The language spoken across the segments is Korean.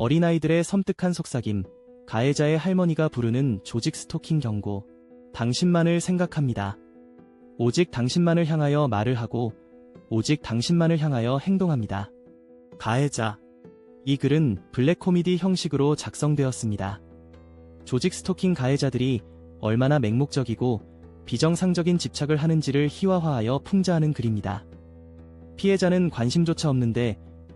어린아이들의 섬뜩한 속삭임, 가해자의 할머니가 부르는 조직 스토킹 경고, 당신만을 생각합니다. 오직 당신만을 향하여 말을 하고, 오직 당신만을 향하여 행동합니다. 가해자. 이 글은 블랙 코미디 형식으로 작성되었습니다. 조직 스토킹 가해자들이 얼마나 맹목적이고 비정상적인 집착을 하는지를 희화화하여 풍자하는 글입니다. 피해자는 관심조차 없는데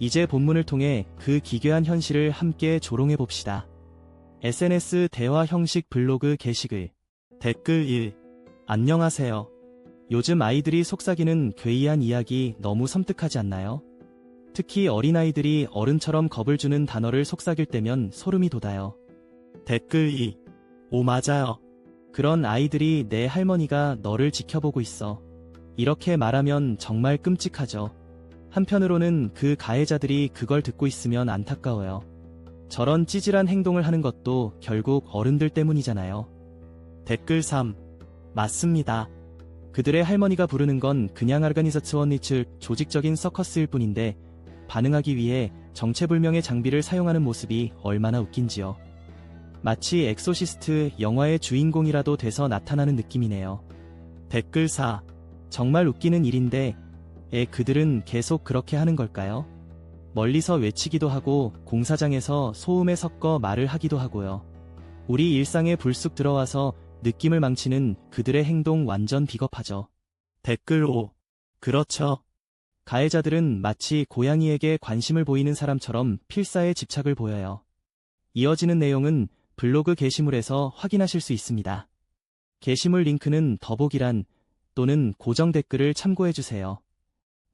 이제 본문을 통해 그 기괴한 현실을 함께 조롱해 봅시다. SNS 대화 형식 블로그 게시글 댓글 1 안녕하세요. 요즘 아이들이 속삭이는 괴이한 이야기 너무 섬뜩하지 않나요? 특히 어린아이들이 어른처럼 겁을 주는 단어를 속삭일 때면 소름이 돋아요. 댓글 2. 오, 맞아요. 그런 아이들이 내 할머니가 너를 지켜보고 있어. 이렇게 말하면 정말 끔찍하죠. 한편으로는 그 가해자들이 그걸 듣고 있으면 안타까워요. 저런 찌질한 행동을 하는 것도 결국 어른들 때문이잖아요. 댓글 3. 맞습니다. 그들의 할머니가 부르는 건 그냥 아르가니자츠원 즉 조직적인 서커스일 뿐인데 반응하기 위해 정체불명의 장비를 사용하는 모습이 얼마나 웃긴지요. 마치 엑소시스트 영화의 주인공이라도 돼서 나타나는 느낌이네요. 댓글 4. 정말 웃기는 일인데, 에 그들은 계속 그렇게 하는 걸까요? 멀리서 외치기도 하고 공사장에서 소음에 섞어 말을 하기도 하고요. 우리 일상에 불쑥 들어와서 느낌을 망치는 그들의 행동 완전 비겁하죠. 댓글 5. 그렇죠. 가해자들은 마치 고양이에게 관심을 보이는 사람처럼 필사에 집착을 보여요. 이어지는 내용은 블로그 게시물에서 확인하실 수 있습니다. 게시물 링크는 더보기란 또는 고정 댓글을 참고해주세요.